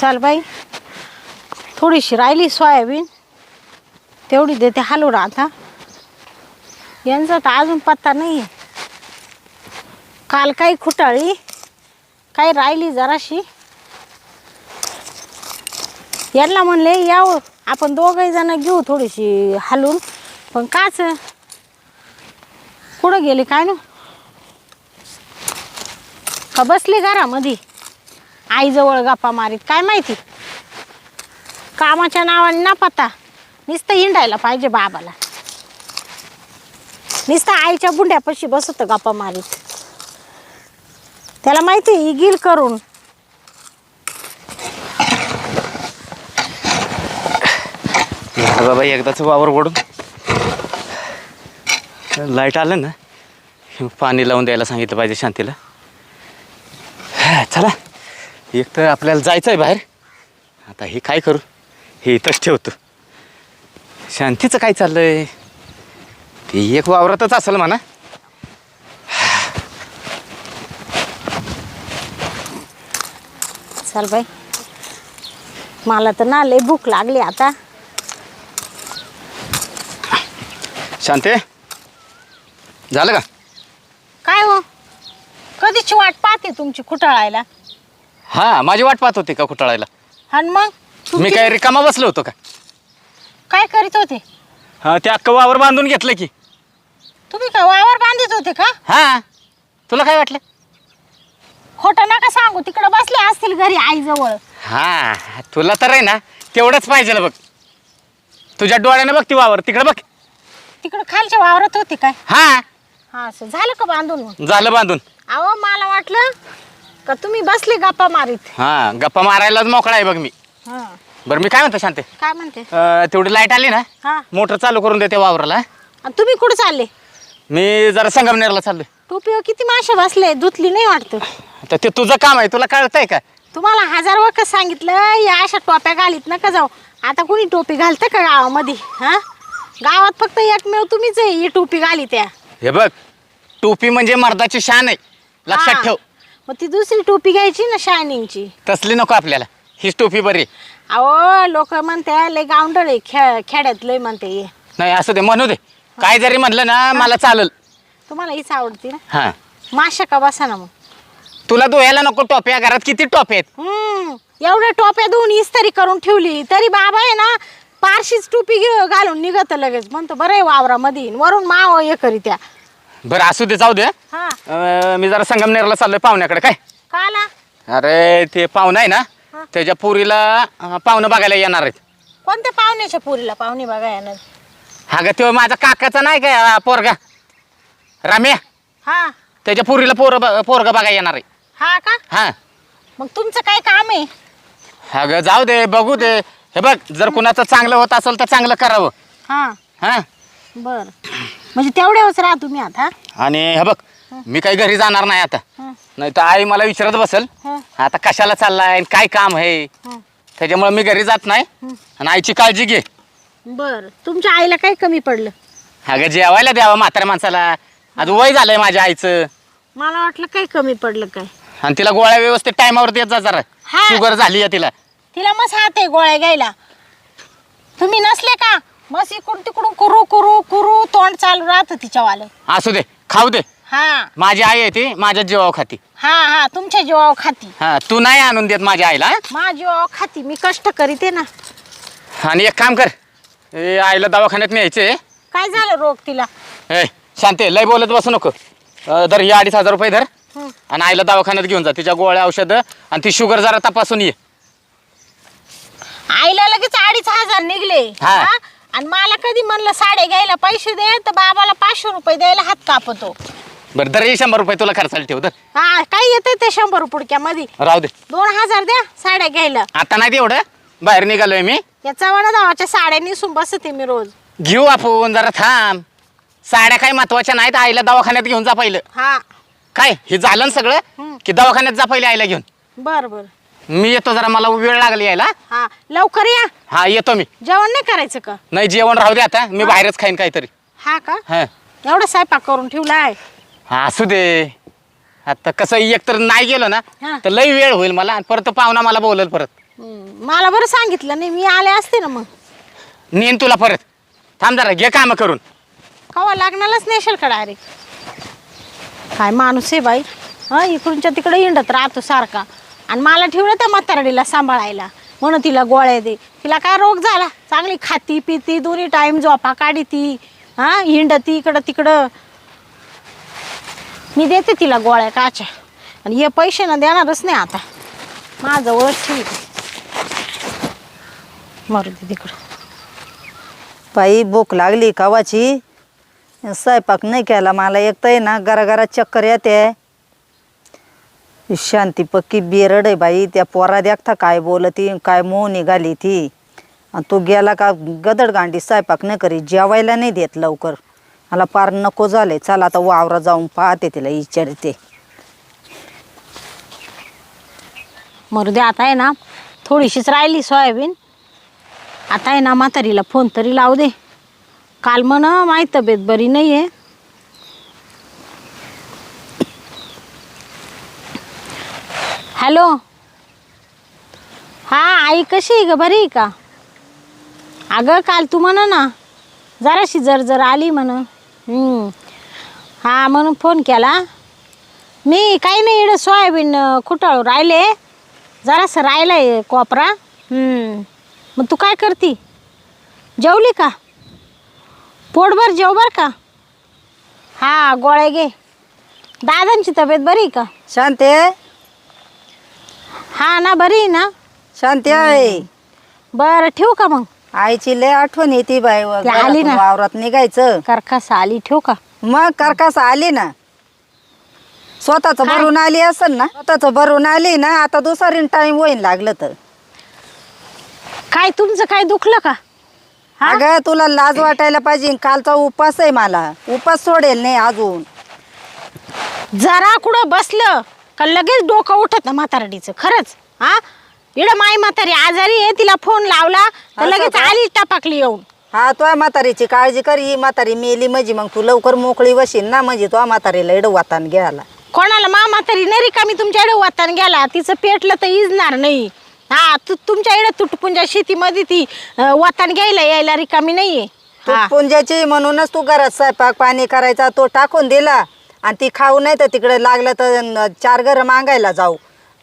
चाल बाई. थोडीशी राहिली सोयाबीन. तेवढी देते हलवून आता. यांचा तर अजून पत्ता नाही आहे काल काही खुटाळी काही राहिली जराशी. यांना म्हणले यावं आपण दोघही जण घेऊ थोडीशी हालून पण काच? कुठं गेली काय ना? का बसली घरामध्ये. आईजवळ गप्पा मारीत काय माहिती? कामाच्या नावाने ना पत्ता नुसतं हिंडायला पाहिजे बाबाला. नुसतं आईच्या बुंड्यापाशी बसत गप्पा मारीत. त्याला माहिती आहे, ही गिल करून. झालं बाबा एकदाच वावर ओढून. लाइट आलं ना पाणी लावून द्यायला सांगितलं पाहिजे शांतीला. चला. एक तर आपल्याला जायचं आहे बाहेर. आता हे काय करू? हे इथंच ठेवतो. शांतीचं काय चाललंय? ते एक वावरातच असेल म्हणा. चल बाई. मला तर ना लय भूक लागली आता. शांते? झालं का? काय हो? कधीची वाट पाहते तुमची खुटाळायला? हां माझी वाट पाहत होती का कुटाळायला आणि मग? मी काय रिकामा बसलो होतो का? काय करीत होते? हां ते अख्खं वावर बांधून घेतलं की. तुम्ही काय वावर बांधित होते का? हां तुला काय वाटलं? खोटं नका सांगू तिकडे बसले असतील घरी आईजवळ. हा तुला तर आहे ना तेवढंच पाहिजे बघ. तुझ्या डोळ्यानं बघ ती वावर तिकडे बघ. तिकडे खालच्या वावरात होते काय? हा. हा असं झालं का बांधून झालं बांधून. अहो मला वाटलं का तुम्ही बसले गप्पा मारीत. हा गप्पा मारायलाच मोकळा आहे बघ मी. हा. बरं मी काय म्हणतो शांते? काय म्हणते? अं, तेवढी लाइट आली ना हा. मोटर चालू करून देते वावराला. आणि तुम्ही कुठे चालले? मी जरा संगमनेरला चाललोय. टोपीवर किती मासे बसले धुतली नाही वाटतं. आता ते तुझं काम आहे तुला कळतंय का? तुम्हाला हजार वखत सांगितलं या अशा टोप्या घालीत नका जाऊ. आता कोणी टोपी घालतं का गावामध्ये? हा? गावात फक्त एकमेव तुम्हीच आहे ही टोपी घाली त्या. हे बघ टोपी म्हणजे मर्दाची शान आहे. लक्षात. ठेव. मग ती दुसरी टोपी घ्यायची ना शायनिंगची? तसली नको आपल्याला. हीच टोपी बरी. अहो लोक म्हणते लय गावंडळ आहे खे खेड्यात लय म्हणते हे. नाही असं दे म्हणू दे. काय जरी म्हणलं ना मला चालेल. तुम्हाला हीच आवडती ना? हा. माशा का बसा ना मग? तुला धुयाला नको टोप्या घरात किती टोप्या आहेत? हम्म. एवढ्या टोप्या धुवून इस्त्री करून ठेवली. तरी बाबा आहे ना पारशीच टोपी घे- घालून निघत लगेच. म्हणतो बरं आहे वावरामध्ये. वरून माव हे करी त्या बरं असू दे जाऊ दे हा. अं, मी जरा संगमनेरला चाललोय पाहुण्याकडे काय? अरे ते पाहुणं आहे ना हा. त्याच्या पुरीला अं, पाहुणं बघायला येणार आहेत. कोणत्या पाहुण्याच्या पुरीला पाहुणे बघा येणार हा ग तो माझा काकाचा नाही अं, पोरगा? रम्या? हा. त्याच्या पुरीला पोर पोरगा बघायला येणार आहे. हा का? हा. मग तुमचं काय काम आहे? हा ग जाऊ दे बघू दे. हे बघ जर कुणाचं चांगलं होत असेल तर चांगलं करावं. हा. हा. बर. म्हणजे तेवढ्यावरच राहा तुम्ही आता. आणि हे बघ मी काही घरी जाणार नाही आता. हा, नाही तर आई मला विचारत बसेल हा, आता कशाला चाललाय काय काम आहे? हा. त्याच्यामुळे मी घरी जात नाही आणि आईची काळजी घे. बर तुमच्या आईला काय कमी पडलं? अगं जेवायला द्यावं म्हाताऱ्या माणसाला. आज वय झालंय माझ्या आईचं. मला वाटलं काय कमी पडलं काय. आणि तिला गोळ्या व्यवस्थित टायमावर देत जा जरा. हा. शुगर झाली आहे तिला. तिला मस्त हात आहे गोळ्या घ्यायला. तुम्ही नसले का? मस्त इकडून तिकडून कुरू कुरू कुरू तोंड चालू राहतं तिच्यावालं. असू दे खाऊ दे. हा. माझी आई आहे ती माझ्या जीवावर खाती. हा हा तुमच्या जीवावर खाती. हा तू नाही आणून देत माझ्या आईला हं? माझ्या जीवावर खाती मी कष्ट करीते ना. आणि एक काम कर ए, आईला दवाखान्यात न्यायचे. काय झालं रोग तिला? ए शांते लय बोलत बसू नको. अं, धर हे अडीच हजार रुपये धर. हं. आणि आईला दवाखान्यात घेऊन जा तिच्या गोळ्या औषधं आणि ती शुगर जरा तपासून ये. आईला लगेच अडीच हजार निघले. हा. हा? आणि मला कधी म्हणलं साड्या घ्यायला पैसे दे तर बाबाला पाचशे रुपये द्यायला हात कापतो. बरं हे शंभर रुपये तुला खर्चाला ठेव धर हा काय येते ते शंभर पुडक्यामध्ये राहू दे. दोन हजार द्या साड्या घ्यायला. आता नाही तेवढं बाहेर निघालोय मी. या चव्हाणा धावाच्या साड्या नेसून बसते मी रोज. घेऊ आपण जरा थांब. साड्या काही महत्त्वाच्या नाहीत आईला दवाखान्यात घेऊन जा पहिलं. हा. काय हे झालं ना सगळं. की दवाखान्यात जा पहिले आईला घेऊन. बर बर. मी येतो जरा मला वेळ लागली यायला. हा लवकर या. हा येतो मी. जेवण नाही करायचं का? नाही जेवण राहू दे आता. मी बाहेरच खाईन काहीतरी. हा का? हा. एवढा स्वयंपाक करून ठेवलाय. हा असू दे. आता कसं एकतर नाही गेलो ना हा. तर लई वेळ होईल मला आणि परत पाहुणा मला बोलल परत. हम्म, मला बरं सांगितलं नाही मी आले असते ना मग. नेन तुला परत. थांब जरा घे काम करून. कवा लागणारच नेशल का डायरेक्ट काय माणूस आहे बाई. हा इकडूनच्या तिकडे हिंडत राहतो सारखा. आणि मला ठेवलं त्या म्हातारडीला सांभाळायला. म्हणून तिला गोळ्या दे. तिला काय रोग झाला? चांगली खाती पिती दोन्ही टाईम झोपा काढी ती. हा हिंडती इकडं तिकडं. मी देते तिला गोळ्या काच्या. आणि हे पैसे ना देणारच नाही आता. माझं ओळख ठेवी मारू दे तिकडं. बाई भूक लागली कावाची? स्वयंपाक नाही केला मला. एक तर आहे ना घराघरात चक्कर येते. शांती पक्की बेरड आहे बाई. त्या पोरा देखता काय बोलती काय मोह निघाली ती. आणि तो गेला का गदड गांडी स्वयंपाक न करी जेवायला नाही देत लवकर. मला पार नको झालंय. चला आता वावरा जाऊन पाहते तिला विचारते मरू दे आता आहे ना थोडीशीच राहिली सोयाबीन. आता आहे ना म्हातारीला फोन तरी लावू दे. काल म्हण माही तब्येत बरी नाही आहे हॅलो? हां आई कशी आहे ग? बरी आहे का? अगं काल तू म्हण ना जराशी जर जर आली म्हण. हां म्हणून फोन केला. मी काही नाही इडं सोयाबीन अं, खुटाळू राहिले. जरासं राहिलंय कोपरा. मग तू काय करती? जेवली का? पोटभर जेव बर का? हां गोळ्या घे. दादांची तब्येत बरी आहे का? शांते हा ना बरी आहे ना? शांती आहे. बरं ठेवू का मग? आईची लय आठवण येते बाई व ती आली घरातून ना. वावरात निघायचं. करकास आली ठेवू का? मग करकास आली ना. स्वतःच काय? भरून आली असेल ना स्वतःच भरून आली ना आता दुसरी टाइम होईन लागलं तर. काय तुमचं काय दुखलं का? हा? अगं तुला लाज वाटायला पाहिजे. कालचा उपास आहे मला. उपास सोडेल नाही अजून. जरा कुठं बसलं? का लगेच डोकं उठत ना म्हातारडीचं खरंच? हा? इकडं माई म्हातारी आजारी आहे तिला फोन लावला तर असं लगेच का? आली टपाकली येऊन. हा तुझ्या म्हातारीची काळजी कर ही म्हातारी मेली म्हणजे मग तू लवकर मोकळी वशील ना म्हणजे तुझ्या म्हातारीला एवढं वातान घ्यायला. कोणाला मा म्हातारी नाही रिकामी तुमच्याकडे वातान गेला तिचं पेटलं तर इजणार नाही. हा तू तुमच्याकडे तुटपुंजा शेतीमध्ये ती अं, वातान घ्यायला यायला रिकामी नाहीये. तू हा. पुंजाची म्हणूनच तू घरात स्वयंपाक पाणी करायचा तो टाकून दिला. आणि ती खाऊ नाही तर तिकडे लागलं तर न- चार घर मागायला जाऊ.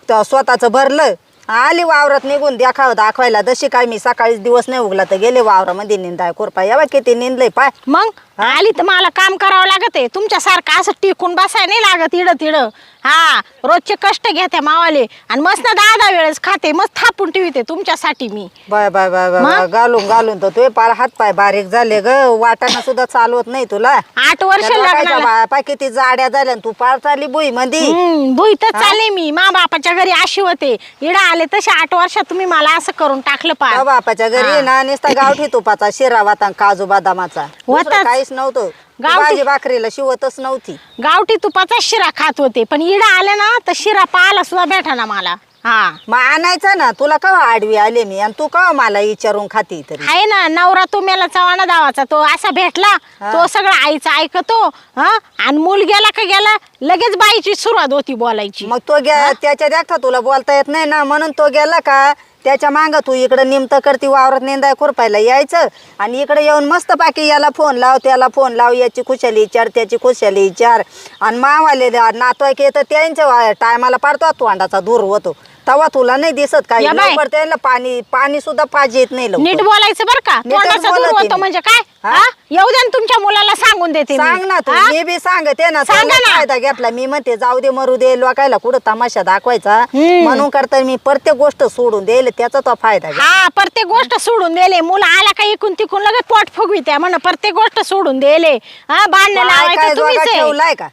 तर स्वतःचं भरलं. आली वावरात निघून देखाव दाखवायला. जशी काय मी सकाळीच दिवस नाही उगला तर गेले वावरामध्ये निंदाय कोरपा या किती निंदलंय पाय. मग? आली तर मला काम करावं लागत आहे. तुमच्यासारखं असं टिकून बसाय नाही लागत इडं तिडं. हा रोजचे कष्ट घेते मावाले. आणि मस्त ना दहा दहा वेळेस खाते मस्त थापून ठेवते तुमच्यासाठी मी. बाय बाय बाय बाय घालून घालून तर तुझे पार हात पाय बारीक झाले ग. वाटाणा सुद्धा चालवत नाही तुला. आठ वर्ष लग्नाला. बाया पाय किती जाड्या झाल्या आणि तू पार चालली बुई मध्ये हम्म, भुईतच चालले मी. मा बापाच्या घरी अशी होते. इडं आले तसे आठ वर्षात तुम्ही मला असं करून टाकलं त्या पा बापाच्या घरी ना नुसता गावठी तुपाचा शिरा वाता काजू बदामाचा. दुसरं होताच. काहीच नव्हतं. गावठी- भाकरीला शिवतच नव्हती. गावठी तुपाचा शिरा खात होते पण इडं आले ना तर शिरा पाहायला सुद्धा भेटा ना मला. हा. मग आणायचं ना तुला का आडवी आले मी आणि तू का मला विचारून खाती तरी? आहे ना नवरा तो मेला चव्हाणा दावाचा तो असा भेटला तो सगळं आईचं ऐकतो हा आणि मूल गेला का गेला लगेच बाईची सुरुवात होती बोलायची. मग तो गे त्याच्या देखता तुला बोलता येत नाही ना म्हणून तो गेला का? त्याच्या मांग तू इकडं निमतं करती वावरात नेंदाय खुरपायला यायचं. आणि इकडे येऊन मस्त बाकी याला फोन लाव त्याला फोन लाव याची खुशाली विचार त्याची खुशाली विचार. आणि मावाले नातवाईक येतं त्यांच्या टायमाला पाडतो तोंडाचा दूर होतो. तेव्हा तुला नाही दिसत काही या. लवकर त्याला पाणी पाणी सुद्धा पाहिजे येत नाही नीट बोलायचं बरं का नीटच तोंडाचा दूर बोलते होतो मी. म्हणजे काय हा? हा? येऊ द्या ना तुमच्या मुलाला सांगून देते मी. सांग ना तू हा? मी बी सांगते ना सांगा ना. फायदा घेतला मी म्हणते जाऊ दे मरू दे लोकायला कुठं तमाशा दाखवायचा हम्म. म्हणून करता मी प्रत्येक गोष्ट सोडून देईल त्याचा तो फायदा हा प्रत्येक गोष्ट सोडून दिले मुलं आला का इकून तिकून लगेच पोट फुगवी त्या म्हण प्रत्येक गोष्ट सोडून दिले हा भांडण काय लावायचं काय जोगा तुम्हीच आहे. ठेवलाय का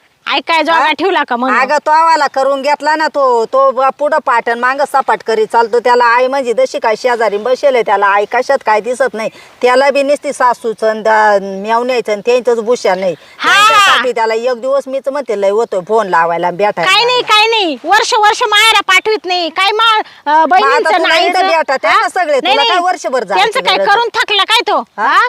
हा? ठेवला का मग अगं तो आवाला करून घेतला ना तो तो ब- पुढं पाटण मांग सपाट करी चालतो त्याला आई म्हणजे जशी काय शेजारी बसेल त्याला आई कशात काय दिसत नाही त्याला बी नुसती सासूचं मेवण्याचं त्यांचंच भूषण नाही हा. त्यांच्यासाठी त्याला एक दिवस मीच म्हणते लय होतो फोन लावायला काय नाही काय नाही वर्ष वर्ष मायरा पाठवित नाही काय मा अं, बहिणींचं तुला नाहीचं. इथं भेटा, त्यांना? सगळे, तुला. काय वर्षभर जायची त्यांचं काय गरज करून थकलं काय तो हा? हा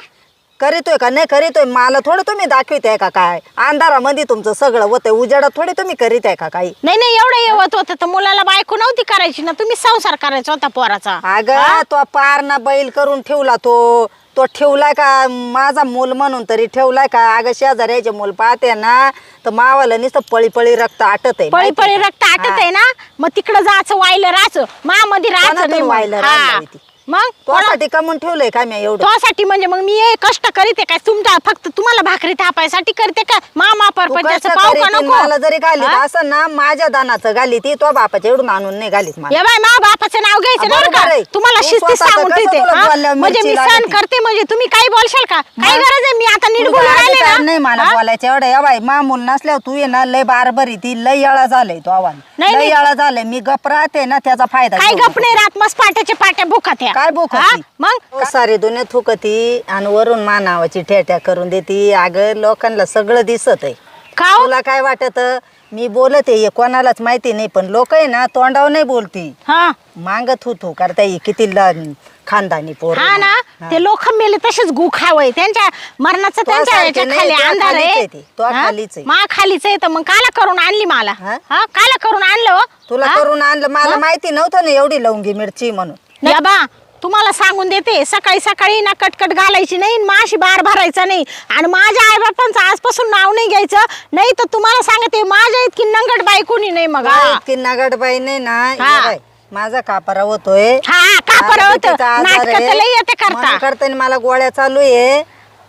करीतोय का? नाही करीतोय? मला थोडं तुम्ही दाखविताय का काय? अंधारामध्ये तुमचं सगळं होतंय. उजाडात थोडी तुम्ही करीत आहे का काही? नाही नाही एवढं येवत होतं तर मुलाला बायको नव्हती करायची ना. तुम्ही संसार करायचा होता पोराचा. अगं तो पार ना बैल करून ठेवला तो. तो ठेवलाय का? माझा मूल म्हणून तरी ठेवलाय का? अगं शेजाऱ्याचे मूल पाहते ना तर मावाला नुसतं पळी पळी रक्त आटत आहे पळी पळी? रक्त आटत. आहे ना? मग तिकडं जायचं वायलं राहायचं. मामध्ये राहायचं कोणातून नाही मग. वाहिलं हा. राहिलं ती? मग? कोणा- तुझ्यासाठी कमवून ठेवलंय का मी एवढं? म्हणजे मग मी हे कष्ट करीते काय? तुमच्या फक्त भाकरी थापायसाठी करते का मामा परपंचाचं पाहू का नको मला जरी घालीत हा? असं ना माझ्या दानाचं घाली ती तो बापाच्या एवढून आणून नाही घालीत मला ये बाय मा बापाचं नाव घ्यायचं बरं बरोबर का आहे. तुम्हाला तू शिस्ती स्वतःचं सांगून कसं ठेवते तुला हा? बोलल्यावर म्हणजे मी सहन लागते? करते म्हणजे तुम्ही काही बोलशाल का काय? गरज आहे मी आता नीट तुझा बोलून राहिले अधिकार ना नाही मला हा? बोलायचं एवढं या बाई मामूल नसल्यावर तू ये ना लय बारबरी ती लय येळा झालंय तो आव्हान नाही, लय नाही. येळा झालंय मी गप राहते ना त्याचा फायदा काय घेऊ गप नाही राहत मस्त पाट्याच्या पाट्या भुकात या काय भूक हा? होती? मग सारी दुनिया थुकती आणि वरून मा नावाची ठेट्या करून देती अगं लोकांना सगळं दिसत आहे का हो? तुला काय वाटत मी बोलत आहे हे कोणालाच माहिती नाही पण लोक आहे ना तोंडावर नाही बोलती हा मागत होतो करता ये किती ल- खानदानी पोर हा ना ते लोक मेले तसेच गु खावय त्यांच्या मरणाचं त्यांच्या सारखे याच्या नाही, खाली अंधार खालीच आहे ती? खालीच आहे. मा खालीच आहे तर मग काला करून आणली मला हा? हा काला करून आणलं हो? तुला हा? करून आणलं मला माहिती नव्हतं ना एवढी लवंगी मिरची म्हणून या बा तुम्हाला सांगून देते सकाळी सकाळी ना कटकट घालायची नाही माशी बार भरायचा नाही. आणि माझ्या आईबापांचं आजपासून नाव नाही घ्यायचं नाही तर तुम्हाला सांगते माझ्या इतकी नंगट बाई कोणी नाही मग हा. इतकी नगडबाई नाही ना. हे हा. बाई, माझा कापारा होतोय. हा आजार नाटक आहे. लई येते करता. म्हणून मला गोळ्या चालू आहे.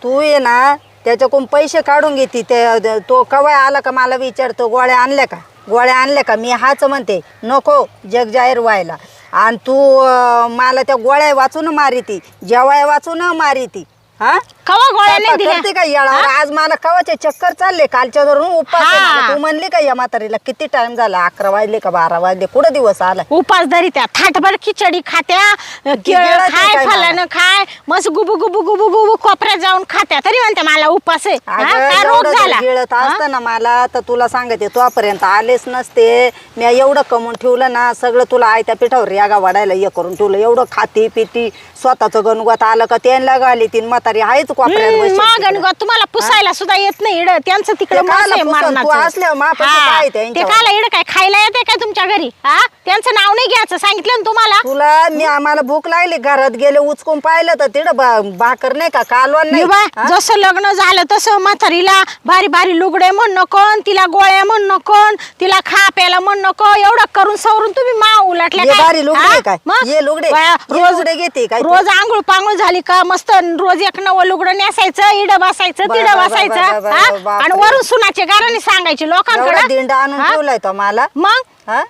तू ये ना त्याच्याकडून पैसे काढून घेते. ते तो कवाय आला का मला विचारतो गोळ्या आणल्या का? गोळ्या आणल्या का? मी हाच म्हणते नको जग जाहीर व्हायला. आणि तू अं, मला त्या गोळ्या वाचून मारी ती जेवाय वाचून मारी ती. हा? कवा गोळ्या नाही स्वयंपाक दिल्या? करते का येळावर आज मला कवाचे चक्कर चालले कालच्या धरून उपास आहे हा. मला. तू म्हणली का या म्हातारीला किती टाइम झाला? अकरा वाजले का बारा वाजले? कुठं दिवस आला? उपास धरी त्या. थाटभर खिचडी खात्या केळ खाय काय फलानं खाय मस्त गुबू गुबू गुबू गुबू कोपऱ्यात जाऊन खात्या. तरी म्हणते मला उपास आहे. हा, अगं, काय रोग एवढं जर झाला गिळत हा? असतं ना मला तर तुला सांगते तोपर्यंत आलेच नसते. मी एवढं कमवून ठेवलं ना सगळं तुला आयत्या पिठावर यागा वाढायला हे करून ठेवलं. एवढं खाती पिती स्वतःच गणगोत आलं का त्यांना गाली तीन म्हातारी आहेच कोपऱ्यात हम्म, बसेल मग तिकडं. आणि गं, तुम्हाला पुसायला सुद्धा येत नाही इड त्यांचं तिकडे ते काला पुसल, तू असल्यावर मापाशी काय ते त्यांच्यावर? काला इड काय खायला येते काय तुमच्या घरी हा त्यांचं नाव नाही घ्यायचं सांगितलं ना तुम्हाला तुला मी आम्हाला भूक लागली घरात गेले उचकून पाहिलं तर बा- भाकर नाही का कालवण नाही हा? जसं लग्न झालं तसं म्हातारीला भारी भारी लुगडे म्हण नको तिला गोळ्या म्हण नको तिला खा प्यायला म्हण नको एवढं करून सवरून तुम्ही मा उलटल्या ये? भारी लुगडे हा? काय? मग? ये लुगडे. बाया, ये रोज लुगडे घेते काय तू? रोज आंघोळ पांघोळ झाली का मस्त रोज एक नवं लुगडं नेसायचं इड बसायचं तिड बसायचं हा? आणि. वरून सुनाचे गाराने सांगायचे एवढा लोकांकडे दिंडा आणून हा? ठेवलाय तो मला? मग? हा?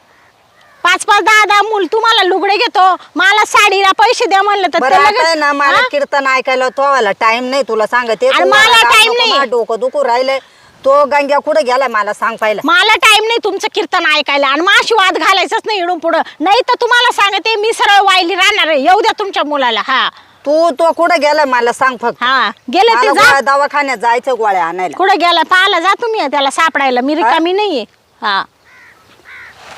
पाच पाच दहा दहा मूल तुम्हाला लुगडे घेतो. मला साडीला पैसे द्या म्हणलं तर बरं ते आता लगेच- आहे ना मला हा? कीर्तन ऐकायला तो टाइम नाही तुला सांगते. तू मला मला time नको, नाही. डोकं दुखू राहिलंय. तो गंग्या कुठे गेला मला सांग पाहिलं. मला टाइम नाही तुमचं कीर्तन ऐकायला. आणि माशी वाद घालायचंच नाही इडून पुढं. नाही तर तुम्हाला सांगते मी सरळ वायली राहणार आहे. येऊ द्या तुमच्या मुलाला. हा. तू तो कुठे गेला मला सांग फक्त. हा गेले ते मला जा. गोळ्या दवाखान्यात जायचं गोळ्या आणायला. कुठं गेला पाहिला जा तुम्ही त्याला सापडायला. मी रिकामी नाहीये. हा.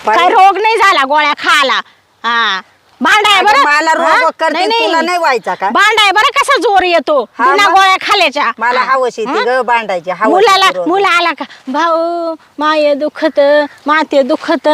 काय पाहिलं? रोग नाही झाला गोळ्या खायला. हा. भांडाय अगं, बरं मला रोग हा? करतील, तुला नाही व्हायचा का? भांडाय बरं कसा जोर येतो हा बिना मग? गोळ्या खाल्याच्या मला हा. हवस येते हा? ग बांधायची मुलाला. मुला आला का भाऊ माय दुखत माते दुखत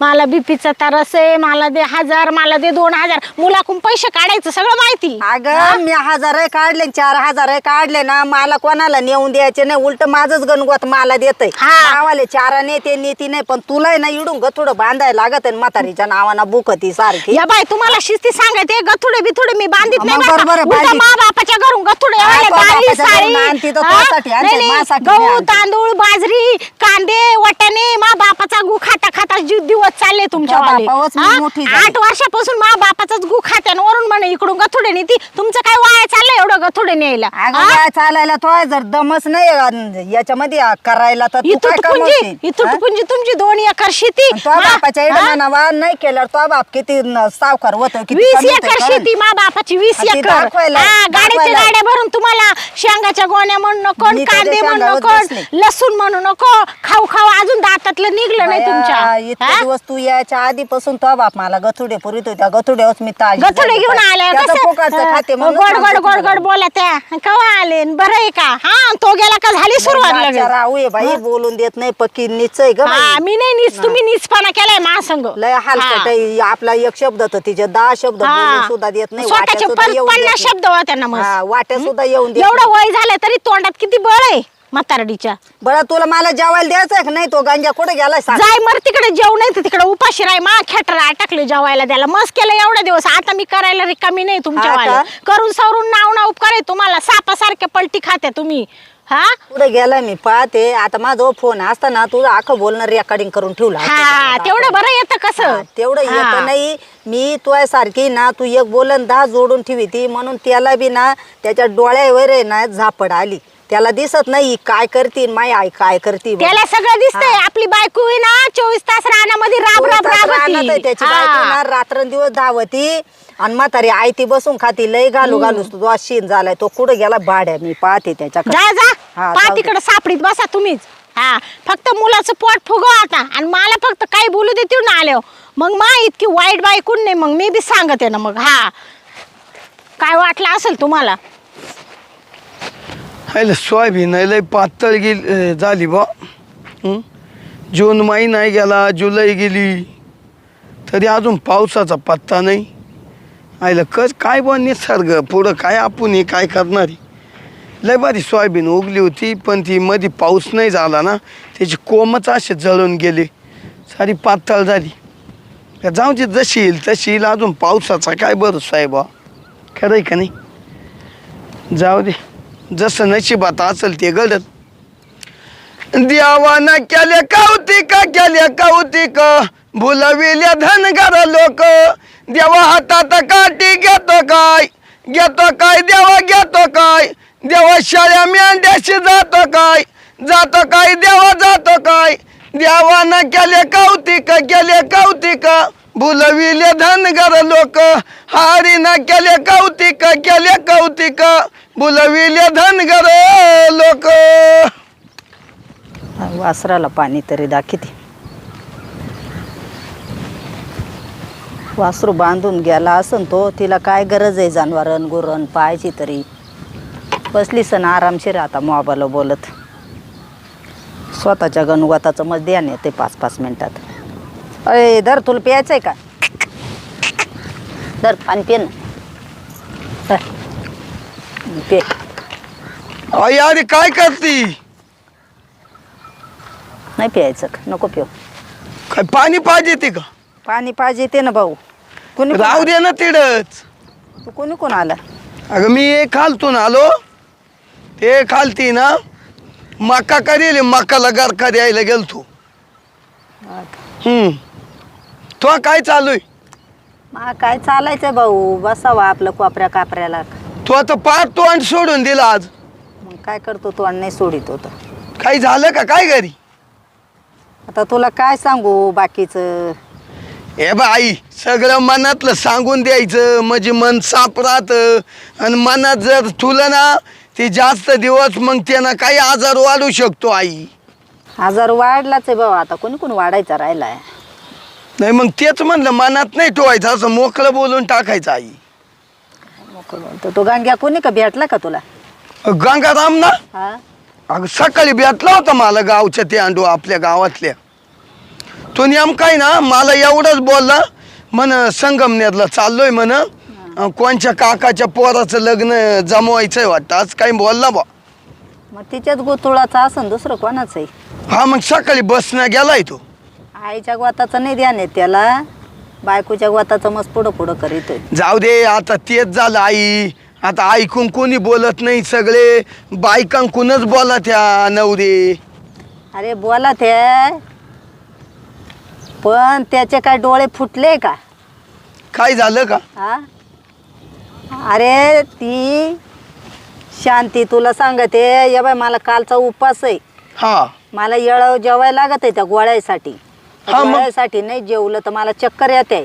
मला बीपीचा त्रास आहे मला दे हजार मला दे दोन हजार मुलाकडून पैसे काढायचं सगळं माहिती अगं मी हजार काढले चार हजार काढले ना मला कोणाला नेऊन द्यायचे नाही उलट माझंच गणगोत मला देतय हा. नावाले चारा नेते नेती नाही पण तुला आहे ना इडून ग थोडं बांधायला लागत आहे म्हातारीच्या नावानं बुकती सारखी या बाय तुम्हाला शिस्ती सांगते गथुडे बिथुडे मी बांधित नाही मग बरं? बरोबर आहे, बांधीत. मा बापाच्या घरून गथुडे हा, एवढे तो बारी सारी आणती तर हा? तुझ्यासाठी आणते, नाही, नाही. माझ्यासाठी नाही गहू आणते. तांदूळ बाजरी कांदे वाटाणे मा बापाचा गु खाता खाता जीव दिवस चालले तुमच्या. बापावरच मी हा? मोठी झाली. आठ वर्षापासून मा बापाचाच गु खात्यान वरून म्हणे इकडून गथुडे नेती तुमचं काय वाया चाललंय एवढं गथुडे न्यायला अगं हा? काय चालायला तो जर दमच नाही अं, याच्यामध्ये करायला तर तू इथून काय पुंजी कमवशील इथून हा? तुमची दोन एकर शेती आणि तो हा? बापाच्या हा? नावा नाही केलं तो बाप किती न- सावकार होतो किती वीस कमी एकर शेती मा बापाची वीस आणि ती एकर दाखवायला- हा, गाडीच्या दाखवायला. गाड्या भरून तुम्हाला शेंगाच्या गोण्या म्हणू नको मी कांदे म्हणू शेंगावर नको बसले. लसूण म्हणू नको खाऊ खाऊ अजून दातातलं निघलं नाही बाया, तुमच्या इतके हा? दिवस तू याच्या आधीपासून तो बाप मला गथुडे पुरीत होत्या गथुड्यावर मी ताज गथुडे घेऊन आल्या खाते म्हणून गोड गोड सांगते गोड तुला. गोड बोला त्या कवा आले न बरं आहे का हा तो गेला का झाली सुरुवात बाच्या लगेच राहू आहे बाई बोलून देत नाही पक्की निचय ग हा बाई. मी नाही नीच तुम्ही नीचपणा केलाय महासंग लय हलकट आहे. आपला एक शब्द तर तिचे दहा शब्द बोलून सुद्धा देत नाही वाट्या स्वतःचे सुद्धा पण येऊन देत पन्नास नाही. शब्द होत्या ना मग. हा, वाट्या सुद्धा येऊन देत एवढं नाही. वय झालं तरी तोंडात किती बळ आहे म्हातारडीच्या. बरं तुला मला जेवायला द्यायचं का नाही? तो गांजा कुठे गेलाय सांग. जाय मर तिकडे जेव नाही तर तिकडे उपाशी राय. मा खेटरा टाकले जेवायला द्यायला. मस्त केलं एवढा दिवस. आता मी करायला रिकामी नाही तुमच्या हा वाले? करून सवरून नाव नाव करे तुम्हाला. सापासारखे पलटी खाते तुम्ही. हा कुठे गेलाय मी पाहते आता माझा फोन असताना तुझं अख्खं बोलणं रेकॉर्डिंग करून ठेवला हा. तेवढं बरं येतं कसं तेवढं हा. येत नाही मी तुझ्या सारखी ना तू एक बोलन दहा जोडून ठेवी ती म्हणून त्याला बी ना त्याच्या डोळ्यावर आहे ना झापड आली त्याला दिसत नाही ही काय करती माय आई काय करती. त्याला सगळं दिसतंय. आपली बायको आहे ना चोवीस तास रानामध्ये राब चोवीस राब तास राबती. रानात आहे त्याची. बायको ना रात्रंदिवस धावती आणि म्हातारी आई ती बसून खाती लय घालू घालू तो शीन झालाय. तो कुठे गेला? भाड्या मी पाहते त्याच्याकडे. जा जा. हा, पा जाऊ दे. तिकडे सापडीत बसा तुम्हीच. हा फक्त मुलाचं पोट फुगव आता. आणि मला फक्त काही बोलू दे तिथून आल्यावर. मग मा इतकी वाईट बायकून नाही मग मी बी सांगते ना मग. हा. काय वाटलं असेल तुम्हाला? सोयाबीन आहे लय पातळ गेली अं, झाली बा. हं? जून महिना गेला जुलै गेली. तरी अजून पावसाचा पत्ता नाही. आयलं कस काय बा निसर्ग? पुढं काय आपण हे काय करणार आहे? लय भारी सोयाबीन उगली होती पण ती मध्ये पाऊस नाही झाला ना त्याची कोमच असे जळून गेले. सारी पातळ झाली. का जाऊ दे जशी येईल तशी येईल अजून पावसाचा काय बरं साहेबा? खरं आहे का नाही? जाऊ दे जसं नशिबात असेल ते घडत देवानं केले कौतिक केले कौतिक भुलविले धनगर लोक. देवा हातात काठी घेतो काय? घेतो काय? देवा घेतो काय? देवा शाळ्या मेंढ्याशी जातो काय? जातो काय? देवा जातो काय? देवानं केले कौतिक केले कौतिक. भुलविले धनगर लोक. हारीनं केले कौतिक केले कौतिक. भुलविले धनगर लोक. वासराला पाणी तरी दाखिते वासरू बांधून गेला असन तो तिला काय गरज आहे जनावरण गुरण पाहायची तरी? बसली सण आरामशीर आता मोबाईल बोलत. स्वतःच्या गणुगाताचं मग ध्यान येते पाच पाच मिनिटात. अरे धर तुला प्यायचं आहे का? धर पाणी पे ना. पे. आई अरे काय करती? नाही प्यायचं का? नको पिऊ. काय पाणी पाहिजे ते का? पाणी पाहिजे ते ना भाऊ. कोणी कोण राहू दे ना तिडच. तू कोणी कोण आला? अगं मी एक खालतून आलो. ते खालती ना मका करेल मकाला गरका द्यायला गेलतो. हम्म. तो काय चालू आहे मा काय चालायचं भाऊ? बसावा आपलं कोपऱ्या कापऱ्याला. तू आता पार तोंड सोडून दिला आज. मग काय करतो तू आणि नाही सोडित होतं. काही झालं का? काय घरी? आता तुला काय सांगू बाकीचं? ए बाई सगळं मनातलं सांगून द्यायचं म्हणजे मन साप राहतं. आणि मनात जर तुला ना ते जास्त दिवस मग त्यांना काही आजार वाढू शकतो आई. आजार वाढलाच आहे भाऊ आता कोणी कोणी वाढायचा राहिलाय. नाही मग तेच म्हणलं मनात नाही ठेवायचं असं मोकळं बोलून टाकायचं आई. मोकळं बोलतो. तो गांग्या कोणी का भेटला का तुला? गंगाराम ना? हा. अगं सकाळी भेटला होता मला गावच्या ते अंडू आपल्या गावातल्या. तो नेमकाय ना मला एवढंच बोलला म्हण संगमनेरला चाललोय म्हण कोणच्या काकाच्या पोराचं लग्न जमवायचंय वाटतं आज काही बोलला बा. मग तिच्याच गोतुळाचा असन दुसरं कोणाचं आहे? हा मग सकाळी बसनं गेलाय तो. आईच्या गोताचं नाही ध्यान आहे त्याला बायकोच्या गोताचं मस्त पुढं पुढं करीतोय जाऊ दे आता तेच झालं आई. आता ऐकून कोणी बोलत नाही सगळे बायकांकूनच बोला त्या नवरे. अरे बोला ते पण त्याचे काय डोळे फुटले का? काय झालं का? हा? अरे ती शांती तुला सांगते ये बाय मला कालचा उपास आहे. हा. मला येळ जेवायला लागत आहे त्या गोळ्यासाठी. हा मग? गोळ्यासाठी नाही जेवलं तर मला चक्कर येते.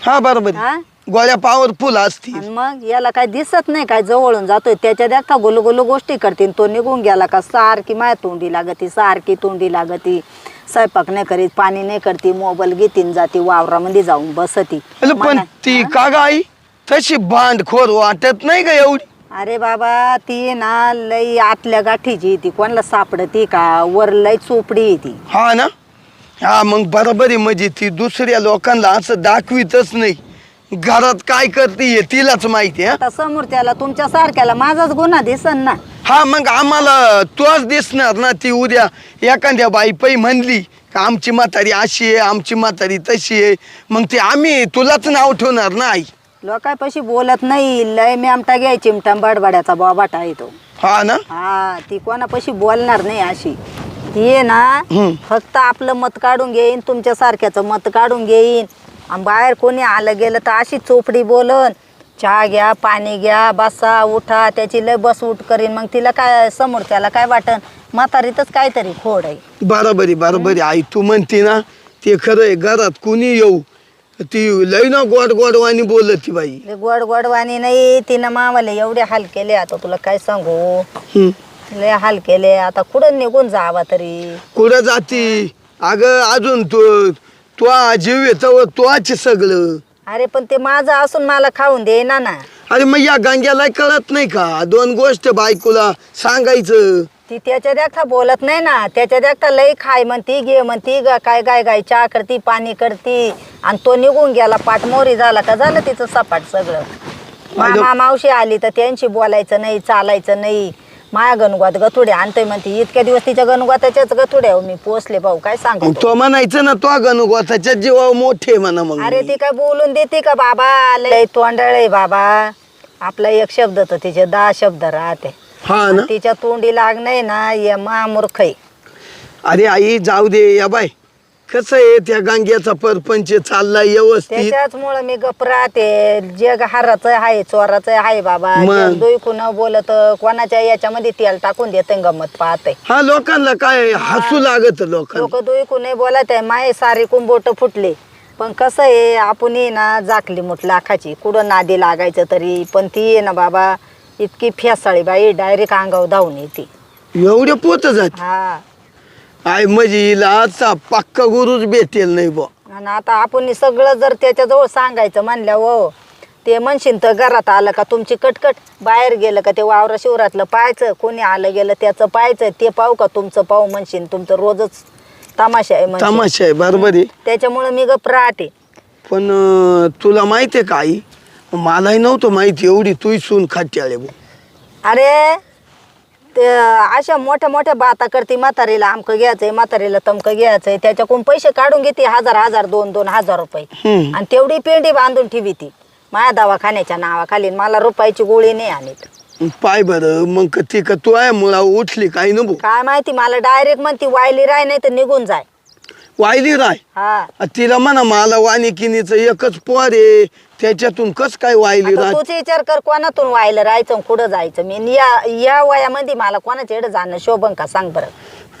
हा बरोबर. हा? गोळ्या पॉवरफुल असतील. आणि मग याला काय दिसत नाही काय जवळून जातोय. त्याच्या देखता गोलू गोलू गोष्टी करतील. तो निघून गेला का? सारखी माया तोंडी लागती सारखी तोंडी लागती. स्वयंपाक नाही करीत पाणी नाही करती मोबाईल घेतीन जाती वावरामध्ये जाऊन बसती. अरे पण ती का गाई तशी भांडखोर वाटत नाही का एवढी? अरे बाबा ती ना लई आतल्या गाठीची ती. कोणाला सापडती का? वर लई चोपडी आहे ती. हा ना? हा मग बरोबर आहे म्हणजे ती दुसऱ्या लोकांना असं दाखवितच नाही. घरात काय करते हे तिलाच माहिती आहे आता समोर त्याला तुमच्या सारख्याला माझाच गुन्हा दिसन ना. हा मग आम्हाला तोच दिसणार ना ती उद्या. एखाद्या बाई पै म्हणली का आमची म्हातारी अशी आहे आमची म्हातारी तशी आहे. मग ते आम्ही तुलाच नाव ठेवणार ना आई? लोकांपाशी बोलत नाही. लय मॅमटा घ्याय चिमटा बडबड्याचा बाबाटा आहे तो. हा ना? हा ती कोणापाशी बोलणार नाही अशी. ती आहे ना. फक्त आपलं मत काढून घेईन तुमच्या सारख्याचं मत काढून घेईन. आणि बाहेर कोणी आलं गेलं तर अशी चोपडी बोलन. चहा घ्या पाणी घ्या बसा उठा त्याची लय बस उठ करीन. मग तिला काय समोर त्याला काय वाटन? म्हातारीतच काहीतरी खोड आहे. बरोबर बरोबर. आई तू म्हणते ना ते खरं आहे घरात कुणी येऊ? ती लई ना गोड गोडवानी बोलत ती बाई. लय गोड गोडवाणी नाही तिनं मामाला एवढे हाल केले आता तुला काय सांगू? हम्म. लय हाल केले आता कुठं निघून जावा तरी? कुठं जाती? अगं अजून तू तो जीव येतो तोच सगळं. अरे पण ते माझं असून मला खाऊन दे ना ना अरे मग या गांग्याला कळत नाही का? दोन गोष्ट बायकोला सांगायचं. ती त्याच्या देखता बोलत नाही ना. त्याच्या देखता लई खाय म्हणती घे म्हणती ग काय गाय गाय चहा करती पाणी करती. आणि तो निघून गेला पाठमोरी झाला का? झालं तिचं सपाट सगळं. मामा मावशी आली तर त्यांशी बोलायचं नाही चालायचं नाही. माया गणगोत गथुडे आणतोय म्हणते इतक्या दिवस तिच्या गणगोताच्याच गथुड्या मी पोचले भाऊ काय सांगू तो? म्हणायचं ना तो गणगोताच्या जीवावर मोठे म्हणा मग अरे ती काय बोलून देते का बाबा? लय तोंडाळ आहे बाबा. आपला एक शब्द तर तिचे दहा शब्द राहते. हा ना? तिच्या तोंडी लागणे ना ये महामूर्ख आहे. अरे आई जाऊ दे या बाय. कसं आहे त्या गांग्याचा परपंच चाललाय व्यवस्थित? त्याच्याचमुळं मी गप राहते. जग हाराचं आहे चोराचं आहे बाबा. मग? जग बोलत कोणाच्या याच्यामध्ये तेल टाकून देते गमत पाहते हा लोकांना काय हसू लागत लोकांना? लोक दुईकून बोलत आहे. माये सारी कुंबोट फुटले. पण कसं आहे आपण ये ना जाकली मुठ लाखाची. कुठं नादी लागायचं तरी. पण ती आहे ना बाबा इतकी फेसाळी बाई डायरेक्ट अंगावर धावून येते. एवढे पोत जात. हा. आय म्हणजे हिला आजचा पक्का गुरुच भेटेल नाही बा आणि आता आपण सगळं जर त्याच्याजवळ सांगायचं म्हणल्या हो ते म्हणशीन तर घरात आलं का तुमची कटकट? बाहेर गेलं का ते वावरा शिवरातलं पाहायचं? कोणी आलं गेलं त्याचं पाहायचं? ते पाहू का तुमचं पाहू म्हणशीन तुमचं रोजच तमाशा आहे म्हणशीन. तमाशा आहे बरोबर आहे. त्याच्यामुळं मी गप राहते. पण अं, तुला माहिती आहे का आई? मलाही नव्हतं माहिती एवढी तुही सून खाट्याळे भाऊ अरे ते अशा मोठ्या मोठ्या बाता करते म्हातारीला आमकं घ्यायचंय म्हातारीला तमकं घ्यायचंय त्याच्याकडून पैसे काढून घेते हजार हजार दोन दोन हजार रुपये. हम्म. आणि तेवढी पेंडी बांधून ठेवी ती. माझ्या दवाखान्याच्या नावाखाली मला रुपयाची गोळी नाही आणत. पाय बरं मग का ती का तू आहे मुळा उठली काही नको? काय माहिती मला डायरेक्ट म्हणती वायली राय नाही तर निघून जाय. वायली राय? हा. आ, तिला म्हणा मला वानिकिनीचं एकच पोर आहे. त्याच्यातून कस काय वायली आता तूच विचार कर कोणातून व्हायला राहायचं आणि कुठं जायचं. मी या या वयामध्ये मला कोणाच्या इकडे जाणं शोभन का सांग बरं.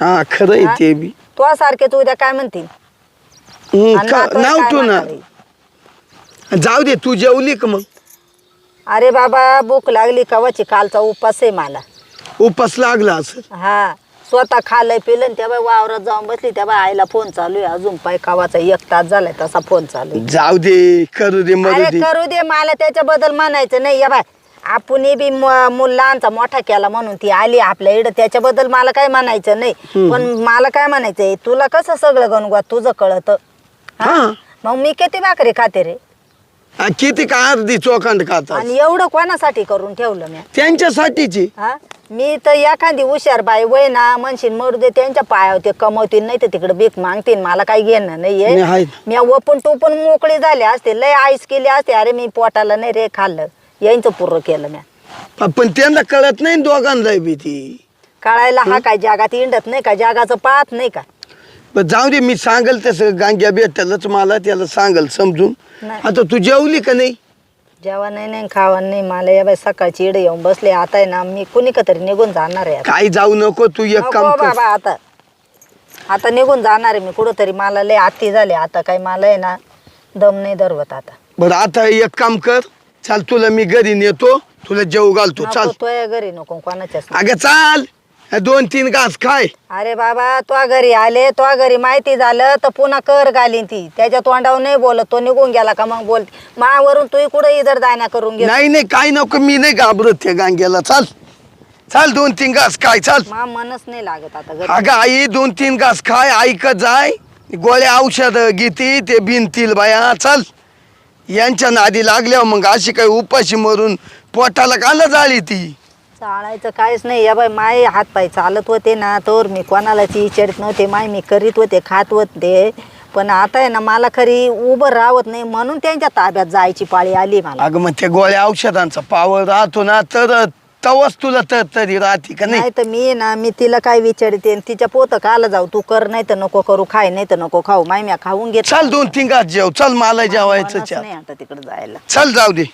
हा खरं आहे ते बी. तो सारखे तू उद्या काय म्हणतील? हम्म, आणि का- नातवाला नाव काय तू ना. म्हणणार? जाऊ दे तू जेवली का मग? अरे बाबा भूक लागली कवाची कालचा उपास आहे मला. उपास लागला असं हा. स्वतः खाल्लंय पिलं आणि तेव्हा वावरात जाऊन बसली. तेव्हा आईला फोन चालू आहे. अजून पाय कावाचा एक तास झालाय तसा फोन चालू आहे. जाऊ दे करू दे मरू अरे दे. करू दे मला त्याच्याबद्दल म्हणायचं नाही. या बाय आपण बी म- मूल लहानचा मोठा केला म्हणून ती आली आपल्या इकडं त्याच्याबद्दल मला काय म्हणायचं नाही. पण मला काय म्हणायचंय तुला कसं सगळं गणगोत तुझं कळत? हा. मग मी किती भाकरी खाते रे? आ, किती का अर्धी चोखंड खातात? आणि एवढं कोणासाठी करून ठेवलं मी? त्यांच्यासाठीची. हा? मी तर एखादी हुशार बाई वय ना म्हणशील मरू दे त्यांच्या पायावर ते कमवतील नाही तर तिकडे भीक मागतील मला काही घेणं नाही, नाहीये ना. मी ओपन टोपन मोकळी झाले असते लय आईस केली असते अरे मी पोटाला नाही रे खाल्लं. यांचं पूर्ण केलं मी. प- पण त्यांना कळत नाही ना दोघांना बी ती कळायला हा काय जगात इंडत नाही का? जगाचं पाहत नाही का? पण जाऊ दे मी सांगल तसं गांग्या भेटलच मला त्याला सांगल समजून. नाही. आता तू जेवली का नाही? जेवण नाही नाही खावण नाही. मला या बाई सकाळची इड येऊन बसले. आता आहे ना मी कुणी तरी निघून जाणार आहे आता. काही जाऊ नको तू एक नको काम कर. बाबा आता. आता निघून जाणार आहे मी कुठं तरी मला लय आत्ती झाले. आता काय मला आहे ना दम नाही धरवत आता. बरं आता एक काम कर. चाल तुला मी घरी नेतो. तुला जेव घालतो. चाल. नको तुझ्या घरी नको कोणाच्याच नाही. अगं चाल. दोन तीन घास खाय. अरे बाबा तो घरी आले तो घरी माहिती झालं तर पुन्हा कर घालीन ती. त्याच्या तोंडावर नाही बोलत तो निघून गेला का मग बोल. मावरून तू कुठे इधर दाना करून घे. नाही नाही काय नको मी नाही घाबरत त्या गांग्याला. चाल. चाल दोन तीन घास खाय चाल. मा मनच नाही लागत आता घरी. अगं आई दोन तीन घास खाय ऐकत जाय. गोळ्या औषध घेती ते बिनतील बाया. चाल. यांच्या नादी लागल्यावर मग अशी काही उपाशी मरून पोटाला काला जाळी ती. चालायचं काहीच नाही. या बाई माय हात पाय चालत होते ना तर मी कोणाला ती विचारित नव्हते. माय मी करीत होते खात होते. पण आता आहे ना मला खरी उभं राहत नाही म्हणून त्यांच्या ताब्यात जायची पाळी आली मला. अगं मग त्या गोळ्या औषधांचा पावर राहतो ना तर तवच तुला तर तरी राहते का नाही? नाही तर मी आहे ना मी तिला काय विचारते आणि तिच्या पोत काला जाऊ. तू कर नाही तर नको करू खाय नाही तर नको खाऊ. माय म्या खाऊन घेत चल दोन तीन घास जेव. चल मला जेवायचं चल नाही आता तिकडे जायला. चल जाऊ दे.